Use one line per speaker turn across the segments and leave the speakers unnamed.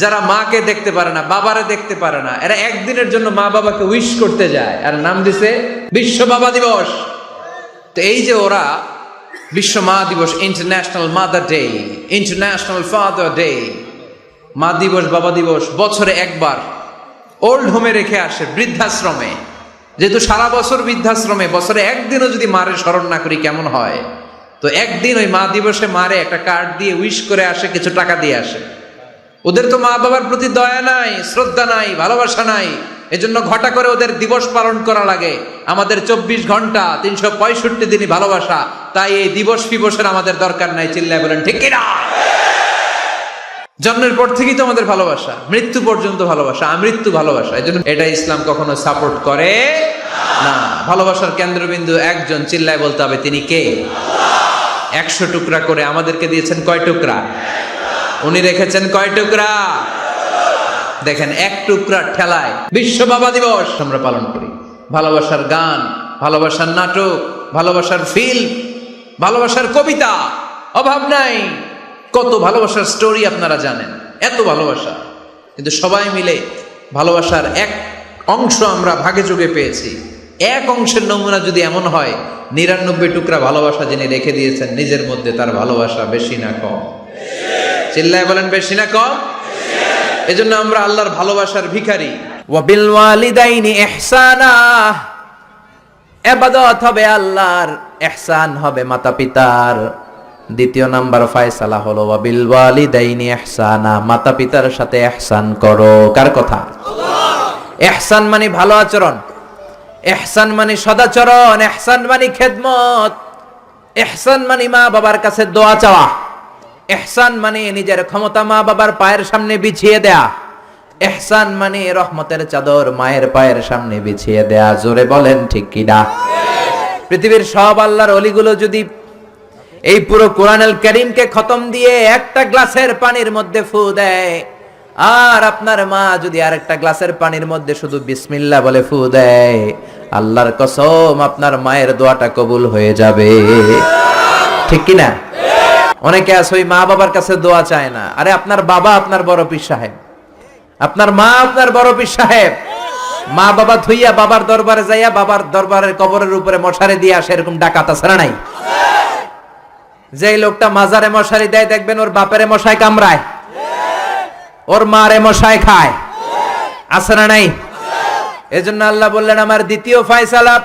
যারা মাকে দেখতে পারে না, বাবারে দেখতে পারে না, এরা একদিনের জন্য মা বাবাকে উইশ করতে যায়। আর নাম দিছে বিশ্ব বাবা দিবস। তো এই যে ওরা বিশ্ব মা দিবস international mother day international father day মা দিবস, বাবা দিবস, বছরে একবার ওল্ড হোমে রেখে আসে বৃদ্ধাশ্রমে। যেহেতু সারা বছর বৃদ্ধাশ্রমে, বছরে একদিনও যদি মারে স্মরণ না করি, কেমন হয়? তো একদিন ওই মা দিবসে মারে একটা কার্ড দিয়ে উইশ করে আসে, কিছু টাকা দিয়ে আসে। ওদের তো মা বাবার প্রতি দয়া নাই, শ্রদ্ধা নাই, ভালোবাসা নাই। এজন্য ঘটা করে ওদের দিবস পালন করা লাগে। আমাদের চব্বিশ ঘণ্টা, তিনশো পঁয়ষট্টি দিনই ভালোবাসা। তাই এই দিবস ফিবসের আমাদের দরকার নাই, চিল্লায় বলেন, ঠিক কিনা? জন্মের পর থেকেই তো আমাদের ভালোবাসা, মৃত্যু পর্যন্ত ভালোবাসা, আমৃত্যু ভালোবাসা। এই জন্য এটা ইসলাম কখনো সাপোর্ট করে না। ভালোবাসার কেন্দ্রবিন্দু একজন, চিল্লায় বলতে হবে তিনি কে? একশো টুকরা করে আমাদেরকে দিয়েছেন কয় টুকরা? উনি রেখেছেন কয় টুকরা? দেখেন, এক টুকরা ঠেলায় বিশ্ব বাবা দিবস আমরা পালন করি। ভালোবাসার গান, ভালোবাসার নাটক, ভালোবাসার ফিল্ম ভালোবাসার কবিতা, অভাব নাই। কত ভালোবাসার স্টোরি আপনারা জানেন, এত ভালোবাসা। কিন্তু সবাই মিলে ভালোবাসার এক অংশ আমরা ভাগে যোগে পেয়েছি। এক অংশের নমুনা যদি এমন হয়, নিরানব্বই টুকরা ভালোবাসা যিনি রেখে দিয়েছেন, নিজের মধ্যে তার ভালোবাসা বেশি না কম। চিল্লায় বলেন বেশি না কম? এজন্য আমরা আল্লাহর ভালোবাসার ভিখারি। ওয়াবিল ওয়ালিদাইনি ইহসানা। এবাদত হবে আল্লাহর ইহসান হবে মাতা পিতার দ্বিতীয় নাম্বার ফয়সালা হলো ওয়াবিল ওয়ালিদাইনি ইহসানা। মাতা পিতার সাথে ইহসান করো। কার কথা? ইহসান মানে ভালো আচরণ। ইহসান মানে সদাচরণ। ইহসান মানে খেদমত। ইহসান মানে মা বাবার কাছে দোয়া চাওয়া। এহসান মানে নিজের ক্ষমতা মা বাবার পায়ের সামনে বিছিয়ে দেয়া। এহসান মানে রহমতের চাদর মায়ের পায়ের সামনে বিছিয়ে দেয়া। জোরে বলেন ঠিক কিনা পৃথিবীর সব আল্লাহর অলিগুলো যদি এই পুরো কোরআনুল করিমকে খতম দিয়ে একটা গ্লাসের পানির মধ্যে ফু দেয়, আর আপনার মা যদি আর একটা গ্লাসের পানির মধ্যে শুধু বিসমিল্লা বলে ফু দেয়, আল্লাহর কসম আপনার মায়ের দোয়াটা কবুল হয়ে যাবে। ঠিক কিনা অনেকে আছে, ওই মা বাবার কাছে দোয়া চায় না। আরে, আপনার বাবা আপনার বড় পীর সাহেব। আপনার মা আপনার বড় পীর সাহেব। মা বাবা থুইয়া বাবার দরবারে যাইয়া বাবার দরবারের কবরের উপরে মশারি দিয়ে আসে, এরকম ডাকাত আছে নাই? যে লোকটা মাজারে মশারি দেয়, দেখবেন ওর বাপেরে মশাই কামড়ায়। ওর মারে মশাই খায়। আছে না নাই? এজন্য আল্লাহ বললেন, আমার দ্বিতীয় ফয়সালা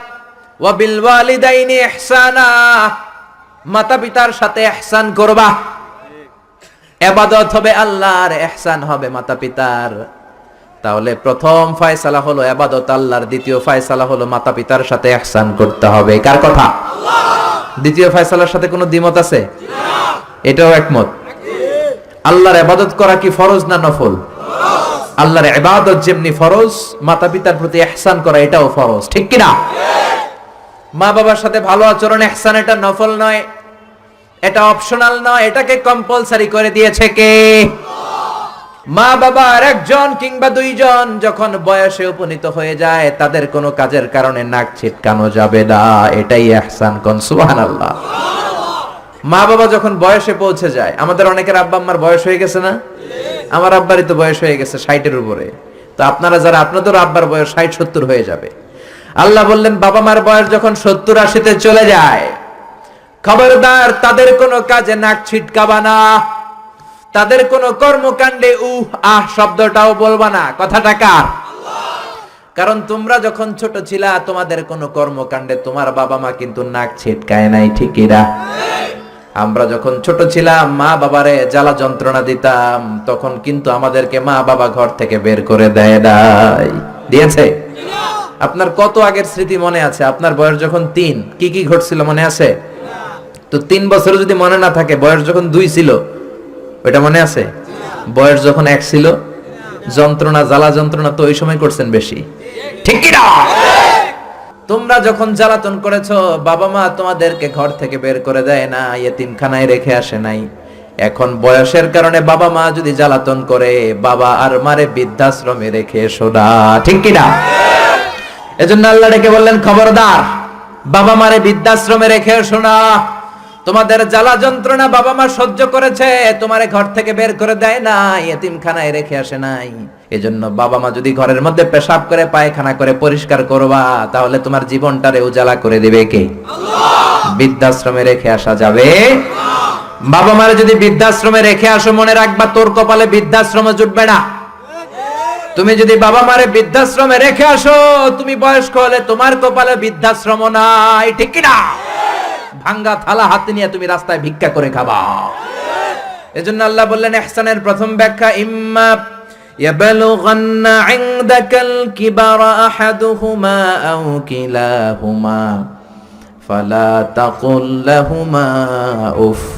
ওয়াবিল ওয়ালিদাইনি ইহসানা। মাতা পিতার সাথে এহসান করবা। এবাদত হবে আল্লাহর, এহসান হবে মাতা পিতার তাহলে প্রথম ফয়সালা হলো এবাদত, আল্লাহর। দ্বিতীয় ফয়সালা হলো মাতা পিতার সাথে এহসান করতে হবে। কার কথা? দ্বিতীয় ফয়সালার সাথে কোনো দ্বিমত আছে? এটাও একমত। আল্লাহর এবাদত করা কি ফরজ না নফল? আল্লাহর এবাদত যেমনি ফরজ মাতা পিতার প্রতি এহসান করা এটাও ফরজ। ঠিক কিনা? মা বাবার সাথে ভালো আচরণ, এহসান এটা নফল নয়, এটা অপশনাল নয়, এটাকে কম্পালসারি করে দিয়েছে কে? মা বাবার একজন কিংবা দুইজন যখন বয়সে উপনীত হয়ে যায়, তাদের কোনো কাজের কারণে নাক ছিটকানো যাবে না, এটাই এহসান কন, সুবহানাল্লাহ। মা বাবা যখন বয়সে পৌঁছে যায়, আমাদের অনেকের আব্বা আম্মার বয়স হয়ে গেছে না? আমার আব্বারই তো বয়স হয়ে গেছে ষাটের উপরে। তো আপনারা যারা আপনাদের আব্বার বয়স ষাট সত্তর হয়ে যাবে। আল্লাহ বললেন, বাবা মার বয়স যখন সত্তর আশিতে চলে যায়, খবরদার, তাদের কোনো কাজে নাক ছিটকাবা না। তাদের কোনো কর্মকাণ্ডে, উহ, আহ, শব্দটাও বলবা না। কথাটা কার? কারণ তোমরা যখন ছোট ছিলা, তোমাদের কোনো কর্মকাণ্ডে তোমার বাবা মা কিন্তু নাক ছিটকায় নাই ঠিকিরা আমরা যখন ছোট ছিলাম, মা বাবারে জ্বালা যন্ত্রণা দিতাম, তখন কিন্তু আমাদেরকে মা বাবা ঘর থেকে বের করে দেয় নাই। দিয়েছে? আপনার কত আগের স্মৃতি মনে আছে? আপনার বয়স যখন তিন, কি কি ঘটছিল মনে আছে? তো তিন বছর যদি মনে না থাকে, বয়স যখন দুই ছিল, ওইটা মনে আছে? বয়স যখন এক ছিল, যন্ত্রণা, জ্বালা যন্ত্রণা তো ওই সময় করছেন বেশি। ঠিক তোমরা যখন জ্বালাতন করেছ, বাবা মা তোমাদেরকে ঘর থেকে বের করে দেয় না ইয়েতিমখানায় রেখে আসে নাই। এখন বয়সের কারণে বাবা মা যদি জ্বালাতন করে, বাবা আর মারে বৃদ্ধাশ্রমে রেখে সোনা ঠিক কিনা এজন্য আল্লাহ ডেকে বললেন খবরদার বাবা মারে বৃদ্ধাশ্রমে রেখে শোনা তোমাদের জ্বালা যন্ত্রণা বাবা মা সহ্য করেছে তোমারে ঘর থেকে বের করে দেয় নাই এতিমখানায় রেখে আসে নাই। এজন্য বাবা মা যদি ঘরের মধ্যে পেশাব করে পায়খানা করে পরিষ্কার করবা তাহলে তোমার জীবনটারে উজালা করে দিবে কে? বৃদ্ধাশ্রমে রেখে আসা যাবে। বাবা মারে যদি বৃদ্ধাশ্রমে রেখে আসো মনে রাখবা তোর কপালে বৃদ্ধাশ্রমে জুটবে না। তুমি যদি বাবা মারে বৃদ্ধাশ্রমে রেখে আসো তুমি বয়স্ক হলে তোমার কপালে বৃদ্ধাশ্রম নাই ঠিক কি না ভাঙ্গা থালা হাতে নিয়ে তুমি রাস্তায় ভিক্ষা করে খাবা এজন্য আল্লাহ বললেন ইহসানের প্রথম ব্যাখ্যা ইম্মা يبلغن عندك الكبر أحدهما أو كلاهما فلا تقل لهما উফ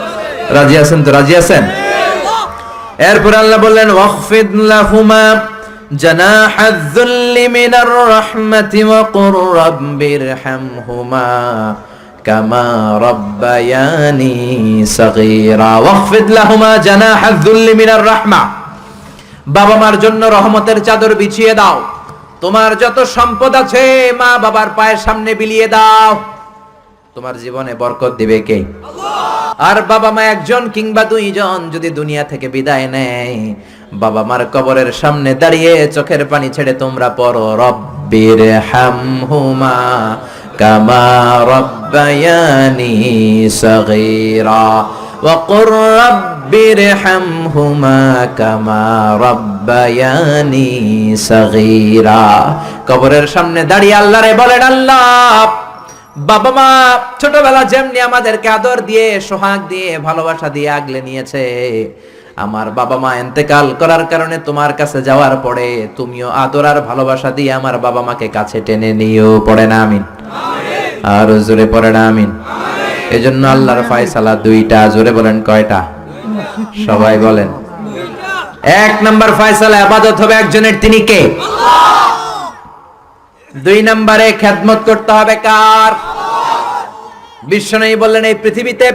রাজি আছেন তো রাজি আছেন এরপর আল্লাহ বললেন ওয়াখফিদ লাহুমা جناح الذل من الرحمة وقل رب ارحمهما كما ربياني صغيرا واخفض لهما جناح الذل من الرحمة বাবা মার জন্য রহমতের চাদর বিছিয়ে দাও তোমার যত সম্পদ আছে মা বাবার পায়ের সামনে বিলিয়ে দাও তোমার জীবনে বরকত দিবে কে আর বাবা মা একজন কিংবা দুইজন যদি দুনিয়া থেকে বিদায় নেয় বাবা মার কবরের সামনে দাঁড়িয়ে চোখের পানি ছেড়ে তোমরা পড়ো রব্বির হামহুমা কামা রব্বায়ানি সগীরা وقل رب ارحمهما كما ربياني صغيرا কবরের সামনে দাঁড়িয়ে আল্লাহরে বলেন আল্লাহ বাবা মা ছোটবেলা যেমনি আমাদেরকে আদর দিয়ে, সোহাগ দিয়ে, ভালোবাসা দিয়ে আগলে নিয়েছে, আমার বাবা মা এন্তেকাল করার কারণে তোমার কাছে যাওয়ার পরে তুমিও আদর আর ভালোবাসা দিয়ে আমার বাবা মাকে কাছে টেনে নিও পড়ে না, আমিন। আর জোরে পড়ে না, আমিন। এজন্য আল্লাহর ফয়সালা দুইটা, জোরে বলেন কয়টা? সবাই বলেন। এক নাম্বার ফয়সালা আবাদত হবে একজনের, তিনি কে? দুই নম্বরে খেদমত করতে হবে কার? বিশ্বনয়ী বললেন এই পৃথিবীতে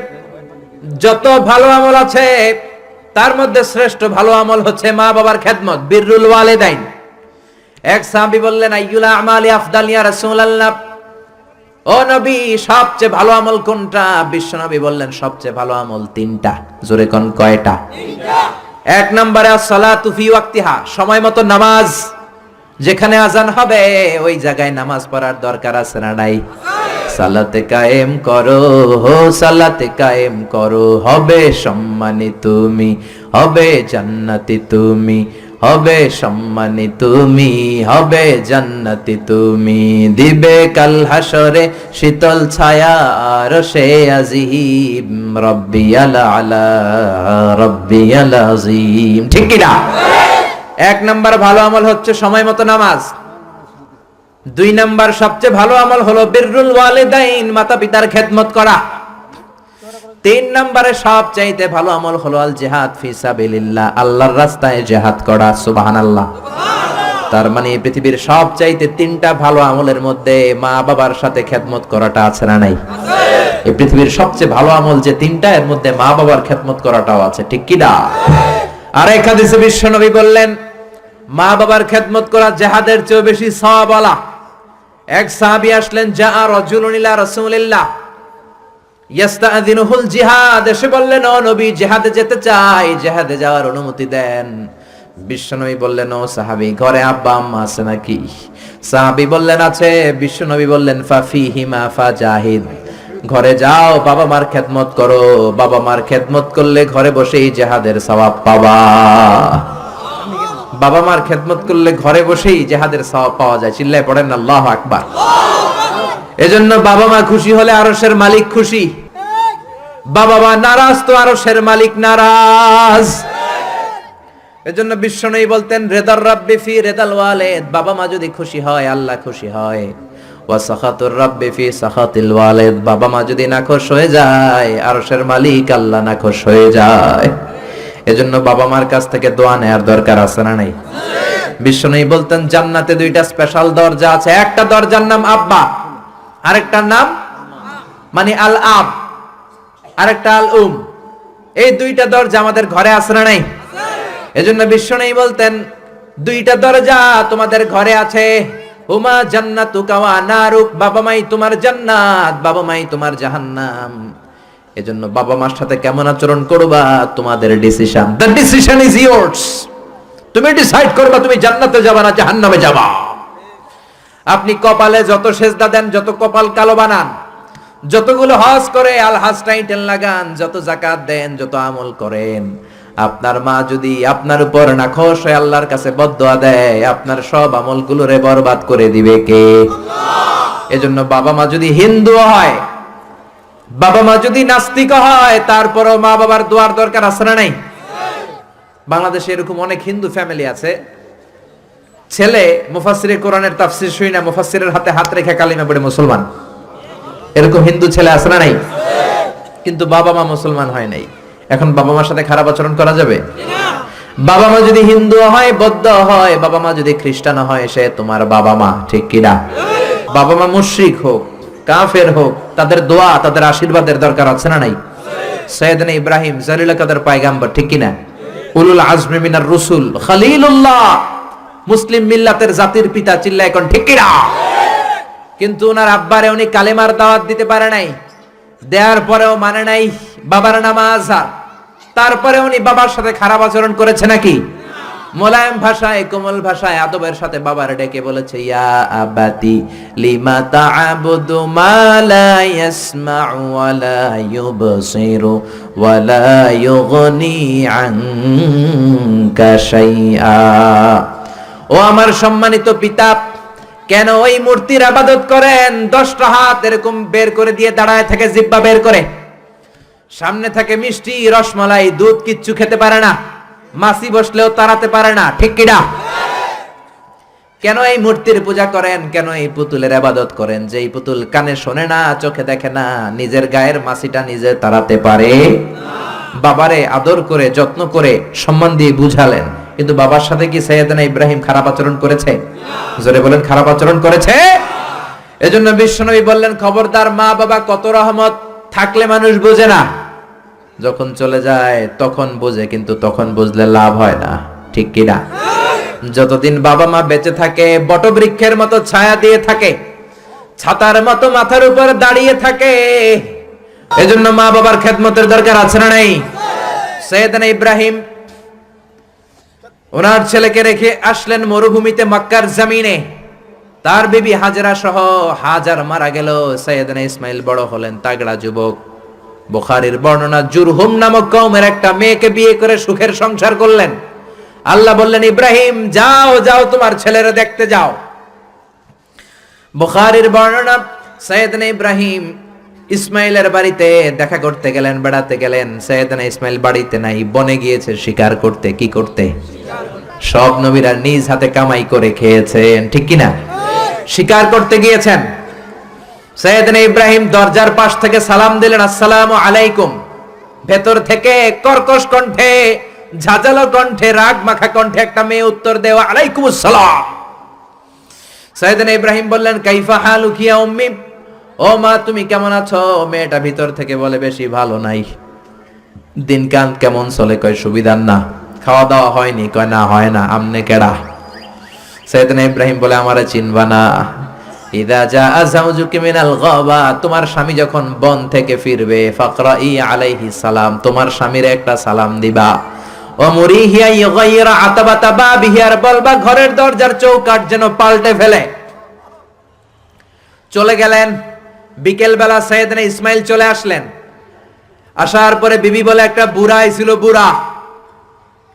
যত ভালো আমল আছে তার মধ্যে শ্রেষ্ঠ ভালো আমল হচ্ছে মা বাবার খেদমত বিররুল ওয়ালিদাইন। এক সাহাবী বললেন আইয়ুলা আমালি আফদাল ইয়া রাসূলুল্লাহ? ও নবী সবচেয়ে ভালো আমল কোনটা? বিশ্ব নবী বললেন সবচেয়ে ভালো আমল তিনটা জোরে কোন কয়টা? এক নম্বরে সালাতু ফি ওয়াক্তিহা সময় মতো নামাজ। যেখানে আজান হবে, ওই জায়গায় নামাজ পড়ার দরকার আছে না নাই? সালাতে কায়েম করো, হো, সালাতে কায়েম করো। হবে সম্মানী তুমি, হবে জান্নাতি তুমি, হবে সম্মানী তুমি, হবে জান্নাতি তুমি। দিবে কাল হাসরে শীতল ছায়া, আর সে আজিম রব্বি আলা আলা রব্বি আলা আজিম। ঠিক না এক নাম্বার ভালো আমল হচ্ছে সময় মতো নামাজ। দুই নাম্বার সবচেয়ে ভালো আমল হলো বিররুল ওয়ালিদাইন মাতা পিতার খেদমত করা। তিন নম্বরে সবচাইতে ভালো আমল হলো আল জিহাদ ফি সাবিলিল্লাহ, আল্লাহর রাস্তায় জিহাদ করা, সুবহানাল্লাহ। তার মানে পৃথিবীর সবচাইতে তিনটা ভালো আমলের মধ্যে মা বাবার সাথে খেদমত করাটা আছে না নাই? এই পৃথিবীর সবচেয়ে ভালো আমল যে তিনটা, এর মধ্যে মা বাবার খেদমত করাটাও আছে, ঠিক কি না? আর এক হাদিসে বিশ্ব নবী বললেন, মা বাবার খেদমত করা জেহাদের চেয়েও বেশি সওয়াবলা এক সাহাবী আসলেন যা রজুলুন ইলা রাসূলিল্লাহ। ইয়াস্তাযিনুহুল জিহাদ। এসে বললেন, ও নবী, জিহাদে যেতে চাই, জিহাদে যাওয়ার অনুমতি দেন। বিশ্বনবী বললেন, ও সাহাবী, ঘরে আব্বা আম্মা আছে নাকি? সাহাবী বললেন, আছে। বিশ্বনবী বললেন ফাফি হিমা জাহিদ। ঘরে যাও, বাবা মার খেদমত করো। বাবা মার খেদমত করলে ঘরে বসেই জেহাদের সওয়াব পাবা বাবা মার খেদমত করলে ঘরে বসেই জেহাদের সওয়াব পাওয়া যায়। চিল্লায় পড়েন আল্লাহ আকবার। এজন্য বাবা মা খুশি হলে আরশের মালিক খুশি। বাবা মা নারাজ তো আরশের মালিক নারাজ। এজন্য বিশ্ব বিশ্বনবী বলতেন, রেদার রাব্বি ফি রেদাল ওয়ালিদ। বাবা মা যদি খুশি হয়, আল্লাহ খুশি হয়। ওয়া সাখাতুর রাব্বি ফি সাখাতিল ওয়ালিদ। বাবা মা যদি নাখোশ হয়ে যায়, আরশের মালিক আল্লাহ নাখোশ হয়ে যায়। এজন্য বাবা মার কাছ থেকে দোয়া নেয়ার দরকার আছে না নাই? বিশ্বনবী বলতেন, জান্নাতে দুইটা স্পেশাল দরজা আছে। একটা দরজার নাম আব্বা, আরেকটার নাম মানে আল আব আরেকটা আল উম এই দুইটা দরজা আমাদের ঘরে আছে না নাই? এজন্য বিশ্ব নেই বলতেন, দুইটা দরজা তোমাদের ঘরে আছে। উমা জান্নাতু কাওয়া নারুক, বাবা মাই তোমার জান্নাত, বাবা মাই তোমার জাহান্নাম। এজন্য বাবা মার সাথে কেমন আচরণ করবা? তোমাদের decision the decision is yours তুমি ডিসাইড করবা তুমি জান্নাতে যাবা না জাহান্নামে যাবা। আপনি কপালে যত সেজদা দেন, যত কপাল কালো বানান, যতগুলো হজ করে আল হাজ টাইটেল লাগান, যত জাকাত দেন, যত আমল করেন আপনার মা যদি আপনার উপর নাখোশ হয়ে আল্লাহর কাছে বদদোয়া দেয় আপনার সব আমলগুলো রে বরবাদ করে দিবে কে? এজন্য বাবা মা যদি হিন্দু হয় বাবা মা যদি নাস্তিক হয় তারপরও মা বাবার দোয়ার দরকার আছে না নাই? বাংলাদেশে এরকম অনেক হিন্দু ফ্যামিলি আছে। ছেলে মুফাসিরে কোরআনের তাফসির শুই না মুফাসিরের হাতে হাত রেখে কালিমা পড়ে মুসলমান। এরকম হিন্দু ছেলে আছে না নাই? কিন্তু বাবা মা মুসলমান হয় নাই। এখন বাবা মার সাথে খারাপ আচরণ করা যাবে? বাবা মা যদি হিন্দু হয়, বৌদ্ধ হয়, বাবা মা যদি খ্রিস্টান হয়, সে তোমার বাবা মা, ঠিক কিনা বাবা মা মুশ্রিক হোক, কাফের হোক, তাদের দোয়া, তাদের আশীর্বাদের দরকার আছে না নাই? সৈয়দনা ইব্রাহিম জালিল কাদের পায়গাম্বর, ঠিক কিনা উলুল আজমি মিনার রসুল, খালিলুল্লাহ, মুসলিম মিল্লাতের জাতির পিতা চিল্লা এখন ঠিক কিনা কিন্তু ওনার আব্বারে উনি কালেমার দাওয়াত দিতে পারে নাই। দেওয়ার পরেও মানে নাই বাবার নামাজ। তারপরে উনি বাবার সাথে খারাপ আচরণ করেছে নাকি মোলায়েম ভাষায়, কোমল ভাষায়, আদবের সাথে বাবার ডেকে বলেছে, ইয়া আবাতি লিমা তা'বুদু মা লা ইয়াসমা'ু ওয়া লা ওয়া লা আনকা শাইআ ও আমার সম্মানিত পিতা কেন ওই মূর্তির আবাদত করেন? দশটা হাত এরকম বের করে দিয়ে দাঁড়ায় থাকে, জিব্বা বের করে। সামনে থাকে মিষ্টি, রসমালাই, দুধ কিচ্ছু খেতে পারে না। মাসি বসলেও তাড়াতে পারে না, ঠিক কিনা কেন এই মূর্তির পূজা করেন? কেন এই পুতুলের আবাদত করেন? যে এই পুতুল কানে শোনে না, চোখে দেখে না, নিজের গায়ের মাসিটা নিজে তাড়াতে পারে? বাবারে আদর করে, যত্ন করে সম্মান দিয়ে বুঝালেন। কিন্তু বাবার সাথে কি সৈয়দনা ইব্রাহিম খারাপ আচরণ করেছে? জোরে বলেন, খারাপ আচরণ করেছে? এজন্য বিশ্বনবী বললেন, খবরদার মা বাবা কত রহমত, থাকলে মানুষ বোঝে না। যখন চলে যায়, তখন বোঝে, কিন্তু তখন বুঝলে লাভ হয় না। ঠিক কি না? যতদিন বাবা মা বেঁচে থাকে, বটবৃক্ষের মতো ছায়া দিয়ে থাকে, ছাতার মতো মাথার উপর দাঁড়িয়ে থাকে, এজন্য মা বাবার খেদমতের দরকার আছে না নাই? সৈয়দনা ইব্রাহিম ওনার ছেলেকে রেখে আসলেন মরুভূমিতে মক্কার জমিনে। তার বিবি হাজরা সহ হাজার মারা গেল। সৈয়দনা ইসমাইল বড় হলেন তাগড়া যুবক। বুখারীর বর্ণনা জুরহুম নামক কওমের একটা মেয়েকে বিয়ে করে সুখের সংসার করলেন। আল্লাহ বললেন, ইব্রাহিম, যাও যাও, তোমার ছেলেরা দেখতে যাও। বুখারীর বর্ণনা, সৈয়দনা ইব্রাহিম ইসমাইলের বাড়িতে দেখা করতে গেলেন, বেড়াতে গেলেন। সৈয়দনা ইসমাইল বাড়িতে নাই, বনে গিয়েছে, শিকার করতে, কি করতে? সব নবীরা নিজ হাতে কামাই করে খেয়েছেন, ঠিক কিনা? শিকার করতে গিয়েছেন। সৈয়দনা ইব্রাহিম দরজার পাশ থেকে সালাম দিলেন, আসসালামু আলাইকুম। ভেতর থেকে কর্কশ কণ্ঠে, ঝাঁঝালো কণ্ঠে রাগ মাখা কণ্ঠে একটা মেয়ে উত্তর দেওয়া আলাইকুম আসসালাম সৈয়দনা ইব্রাহিম বললেন, কাইফা হালু কিয়া উম্মি? ও মা, তুমি কেমন আছো? মেয়েটা ভিতর থেকে বলে, বেশি ভালো নাই। দিনকান কেমন চলে কয়, সুবিধার না। খাওয়া দাওয়া হয়নি, কয়, না, হয় না, আমনে কেডা। সৈয়দনা ইব্রাহিম বলে, আমারে চিনবা না। ইদা যা তোমার স্বামী যখন বন থেকে ফিরবে ফাকরা ই আলাইহি সালাম, তোমার স্বামীর একটা সালাম দিবা। ও মুরিহিয়া ইগাইরা আতাবাতা বাবিহি আর বলবা, ঘরের দরজার চৌকাট যেন পাল্টে ফেলে। চলে গেলেন। বিকেল বেলা সৈয়দনা ইসমাইল চলে আসলেন। আসার পরে বিবি বলে, একটা বুড়া আইছিল, বুড়া।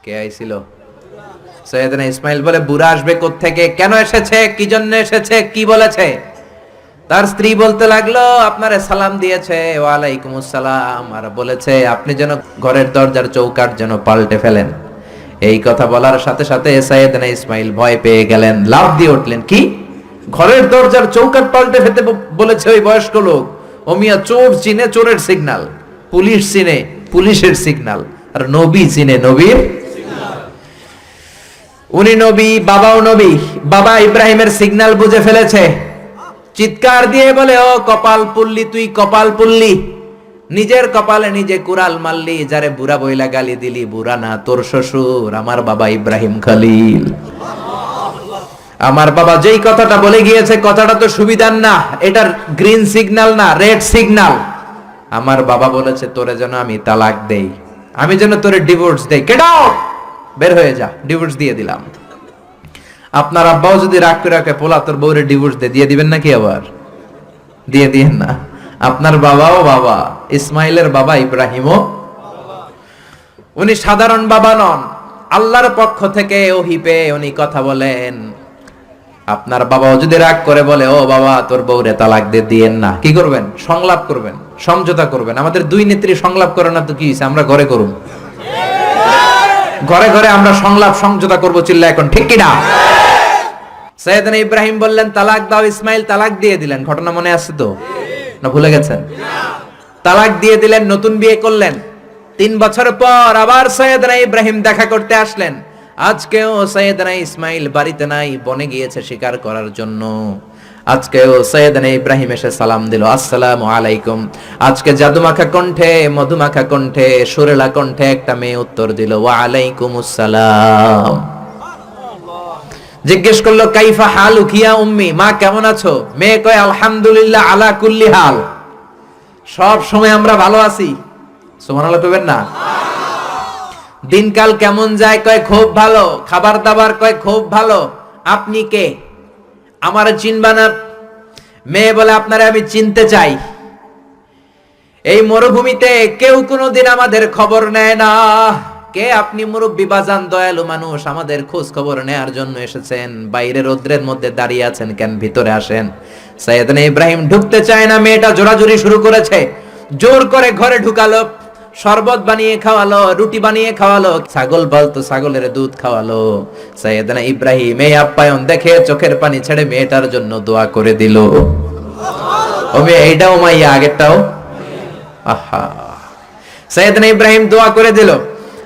কে আইছিল? সৈয়দনা ইসমাইল বলে, বুড়া আসবে থেকে কেন এসেছে? কি জন্য এসেছে? কি বলেছে? তার স্ত্রী বলতে লাগল, আপনারে সালাম দিয়েছে, ওয়ালাইকুম আসসালাম। আর বলেছে, আপনি যেন ঘরের দরজার চৌকাট যেন পাল্টে ফেলেন। এই কথা বলার সাথে সাথে সৈয়দনা ইসমাইল ভয় পেয়ে গেলেন লাভ দিয়ে উঠলেন। কি? ঘরের দরজার চৌকাট পাল্টে ফেলতে ব- বলেছে ওই বয়স্ক লোক। ও মিয়া, চোর চিনে চোরের সিগনাল পুলিশ চিনে পুলিশের সিগনাল আর নবী চিনে নবীর উনি নবী, বাবাও নবী। বাবা ইব্রাহিমের সিগনাল বুঝে ফেলেছে। চিৎকার দিয়ে বলে, ও কপাল পুল্লি, তুই কপাল পুল্লি। নিজের কপালে নিজে কুড়াল মারলি, যারে বুড়া বইলা গালি দিলি। বুড়া না, তোর শ্বশুর, আমার বাবা ইব্রাহিম খালিল। আমার বাবা যেই কথাটা বলে গিয়েছে, কথাটা তো সুবিধার না। এটার গ্রিন সিগনাল না রেড সিগন্যাল আমার বাবা বলেছে, তোরে যেন আমি তালাক দেই। আমি যেন তোরে ডিভোর্স দেই। আউট বের হয়ে যা ডিভোর্স দিয়ে দিলাম। আপনার আব্বাও যদি রাগ করে রাখে, পোলা, তোর বউরে ডিভোর্স দিয়ে দিবেন নাকি আবার? দিয়ে দিয়েন না। আপনার বাবাও বাবা, ইসমাইলের বাবা ইব্রাহিমও। উনি সাধারণ বাবা নন। আল্লাহর পক্ষ থেকে ওহি পেয়ে উনি কথা বলেন। আপনার বাবাও যদি রাগ করে বলে, ও বাবা, তোর বউরে তালাক দিয়ে দিয়েন না। কি করবেন? সংলাপ করবেন, সমঝোতা করবেন। আমাদের দুই নেত্রী সংলাপ করে না তো কি আমরা ঘরে করুন। ঘরে ঘরে আমরা সংলাপ, সমঝোতা করব চিল্লা এখন, ঠিক কিনা? সৈয়দনা ইব্রাহিম বললেন, তালাক দাও ইসমাইল, তালাক দিয়ে দিলেন। ঘটনা মনে আছে তো? না ভুলে গেছেন? তালাক দিয়ে দিলেন, নতুন বিয়ে করলেন। তিন বছর পর আবার সৈয়দনা ইব্রাহিম দেখা করতে আসলেন। আজকেও সৈয়দনা ইসমাইল বাড়িতে নাই, বনে গিয়েছে শিকার করার জন্য। আজকেও সৈয়দনা ইব্রাহিম এসে সালাম দিল আলাইকুম। আজকে জাদুমাখা কণ্ঠে, মধুমাখা কণ্ঠে, সুরেলা কণ্ঠে একটা মেয়ে উত্তর দিল, ওয়া আলাইকুম আসসালাম জিজ্ঞেস করল, কাইফা হাল উখিয়া উম্মি? মা, কেমন আছো? মেয়ে কয়, আলহামদুলিল্লাহ, আলা কুল্লি হাল। সব সময় আমরা ভালো আছি। সুবহানাল্লাহ না? দিনকাল কেমন যায় কয় খুব ভালো খাবার দাবার কয় খুব ভালো। আপনি কে? আমার চিনবা না মেয়ে বলে আপনারে আমি চিনতে চাই। এই মরুভূমিতে কেউ কোনোদিন আমাদের খবর নেয় না। কে? আপনি মুরব্বী বাজান, দয়ালু মানুষ, আমাদের খোঁজ খবর নেয়ার জন্য এসেছেন। বাইরে রোদ্রের মধ্যে দাঁড়িয়ে আছেন কেন? ভিতরে আসেন। সৈয়দনা ইব্রাহিম ঢুকতে চায় না, মেয়েটা জোরাজুরি শুরু করেছে। জোর করে ঘরে ঢুকালো। শরবত বানিয়ে খাওয়ালো রুটি বানিয়ে খাওয়ালো ছাগল বলতো ছাগলের দুধ খাওয়ালো। সৈয়দনা ইব্রাহিম এই আপ্যায়ন দেখে চোখের পানি ছেড়ে মেয়েটার জন্য দোয়া করে দিল। ও মেয়ে এইটাও মাইয়া আগেরটাও? আহা। সৈয়দনা ইব্রাহিম দোয়া করে দিল।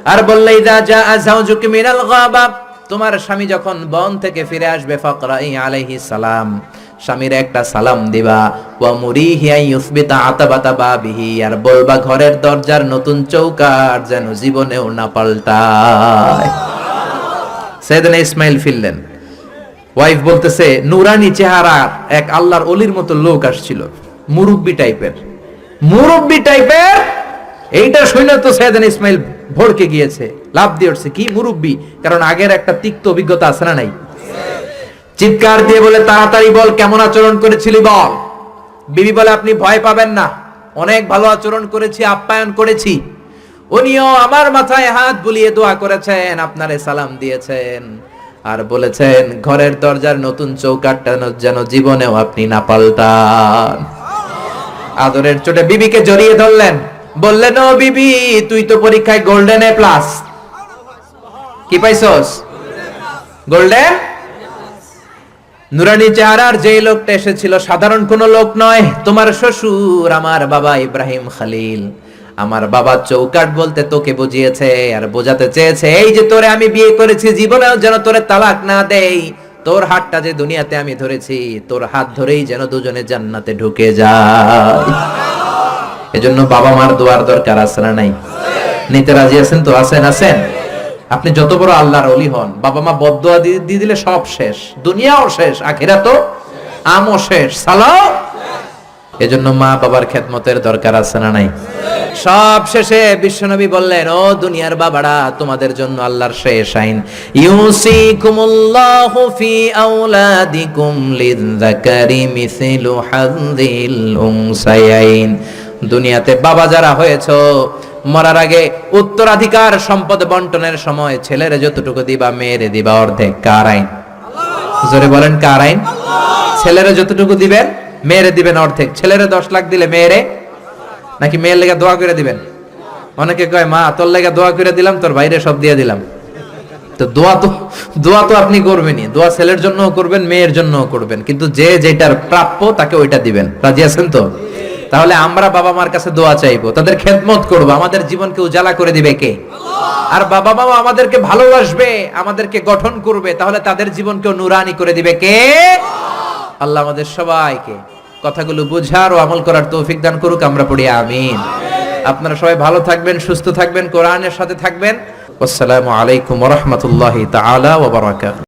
আর বললে ইদা জা আযাউজুক মিনাল গাবা। তোমার স্বামী যখন বন থেকে ফিরে আসবে ফাকরাই আলাইহি সালাম। স্বামীর একটা সালাম দিবা। ওয়া মুরিহি আন ইউসবিতা আতাবাতা বাবিহি, আর বলবা ঘরের দরজার নতুন চৌকাট যেন জীবনেও না পাল্টায়। সৈয়দনা ইসমাইল ফিরলেন। ওয়াইফ বলতেছে, নুরানি চেহারা এক আল্লাহর অলির মতো লোক আসছিল, মুরব্বি টাইপের। মুরব্বি টাইপের? এইটা শুনে তো সৈয়দান ইসমাইল ভড়কে গিয়েছে লাভ দিয়ে উঠছে, কি মুরব্বি? কারণ আগের একটা তিক্ত অভিজ্ঞতা আছে না নাই? চিৎকার দিয়ে বলে, তাড়াতাড়ি বল, কেমন আচরণ করেছিলি বল? বিবি বলে, আপনি ভয় পাবেন না। অনেক ভালো আচরণ করেছি, আপ্যায়ন করেছি। উনিও আমার মাথায় হাত বুলিয়ে দোয়া করেছেন, আপনারে সালাম দিয়েছেন। আর বলেছেন, ঘরের দরজার নতুন চৌকাটটা যেন জীবনেও আপনি না পাল্টান। আদরের চোটে বিবিকে জড়িয়ে ধরলেন। বললেন, ও বিবি, তুই তো পরীক্ষায় গোল্ডেন এ প্লাস। কি পাইছস? গোল্ডেন? নুরানি চেহারার যে লোকটা এসেছিল, সাধারণ কোন লোক নয়, তোমার শ্বশুর, আমার বাবা ইব্রাহিম খালিল। আমার বাবা চৌকাট বলতে তোকে বুঝিয়েছে আর বোঝাতে চেয়েছে, এই যে তোরে আমি বিয়ে করেছি, জীবনেও যেন তোরে তালাক না দেই, তোর হাতটা যে দুনিয়াতে আমি ধরেছি, তোর হাত ধরেই যেন দুজনে জান্নাতে ঢুকে যায়। এজন্য বাবা মার দোয়ার দরকার না নাই? নিতে রাজি আছেন তো? আছেন আছেন? আপনি যত বড় আল্লাহর অলি হন, বাবা মা বদুয়া দিয়ে দিলে সব শেষ। দুনিয়াও শেষ আখিরা তো আমও শেষ। সালাও এজন্য মা বাবার খেদমতের দরকার আছে না নাই? সব শেষে বিশ্বনবী বললেন, ও দুনিয়ার বাবারা, তোমাদের জন্য আল্লাহর শেষ আইন। ইউসিকুমুল্লাহু ফি আওলাদিকুম লিযযাকারি মিসলু হাযিল উনসায়াইন দুনিয়াতে বাবা যারা হয়েছো মরার আগে উত্তরাধিকার সম্পদ বন্টনের সময় ছেলেরে যতটুকু দিবা, মেয়েরে দিবা অর্ধেক। কার আইন? জোরে বলেন, কার আইন? ছেলেরে যতটুকু দিবেন, মেয়েরে দিবেন অর্ধেক। ছেলেরে দশ লাখ দিলে মেয়েরে নাকি মেয়ের লেগে দোয়া করে দিবেন? অনেকে কয়, মা, তোর লেগে দোয়া করে দিলাম, তোর বাইরে সব দিয়ে দিলাম। তো দোয়া তো দোয়া তো আপনি করবেনই। দোয়া ছেলের জন্য করবেন, মেয়ের জন্য করবেন। কিন্তু যে যেটার প্রাপ্য তাকে ওইটা দিবেন। রাজি আছেন তো? তাহলে আমরা বাবা মার কাছে দোয়া চাইব। তাদের খেদমত করব। আমাদের জীবনকে উজালা করে দিবে কে? আর বাবা মা আমাদেরকে ভালোবাসবে, আমাদেরকে গঠন করবে, তাহলে তাদের জীবনকেও নুরানি করে দিবে কে? আল্লাহ আমাদের সবাইকে কথাগুলো বুঝার ও আমল করার তৌফিক দান করুক, আমরা পড়ি আমিন। আপনারা সবাই ভালো থাকবেন, সুস্থ থাকবেন, কোরআনের সাথে থাকবেন। আসসালামু আলাইকুম রাহমাতুল্লাহি তাআলা ওয়া বারাকাতুহু।